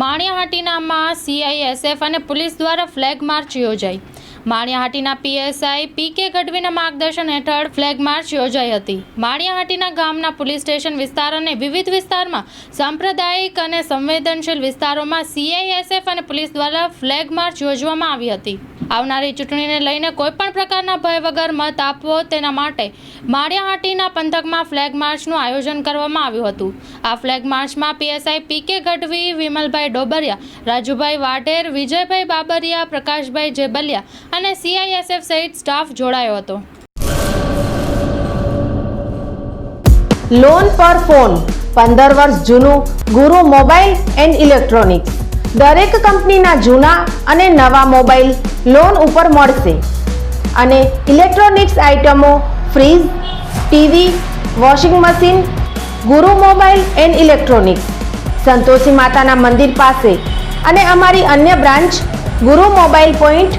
માણિયાહાટીનામાં CISF અને police દ્વારા flag march યોજાઈ. માણિયાહાટીના પીએસઆઈ પી કે ગઢવીના માર્ગદર્શન હેઠળ ફ્લેગ માર્ચ યોજાઈ હતી. માણિયાહાટીના ગામના પોલીસ સ્ટેશન વિસ્તાર અને વિવિધ વિસ્તારમાં સાંપ્રદાયિક અને સંવેદનશીલ વિસ્તારોમાં સીઆઈએસએફ અને પોલીસ દ્વારા ફ્લેગ માર્ચ યોજવામાં આવી હતી. આવનારી ચૂંટણીને લઈને કોઈપણ પ્રકારના ભય વગર મત આપવો તેના માટે માળિયાહાટીના પંથકમાં ફ્લેગ માર્ચનું આયોજન કરવામાં આવ્યું હતું. આ ફ્લેગ માર્ચમાં પીએસઆઈ પી કે ગઢવી, વિમલભાઈ ડોબરિયા, રાજુભાઈ વાઢેર, વિજયભાઈ બાબરિયા, પ્રકાશભાઈ જેબલિયા અને સીઆઈએસએફ સહિત સ્ટાફ જોડાયો હતો. લોન પર ફોન પંદર વર્ષ જૂનું, ગુરુ મોબાઈલ એન્ડ ઇલેક્ટ્રોનિક્સ દરેક કંપનીના જૂના અને નવા મોબાઈલ લોન ઉપર મળશે. અને ઇલેક્ટ્રોનિક્સ આઇટમો fridge TV washing machine Guru mobile and electronics Santoshi માતાના મંદિર પાસે. અને અમારી અન્ય branch Guru mobile point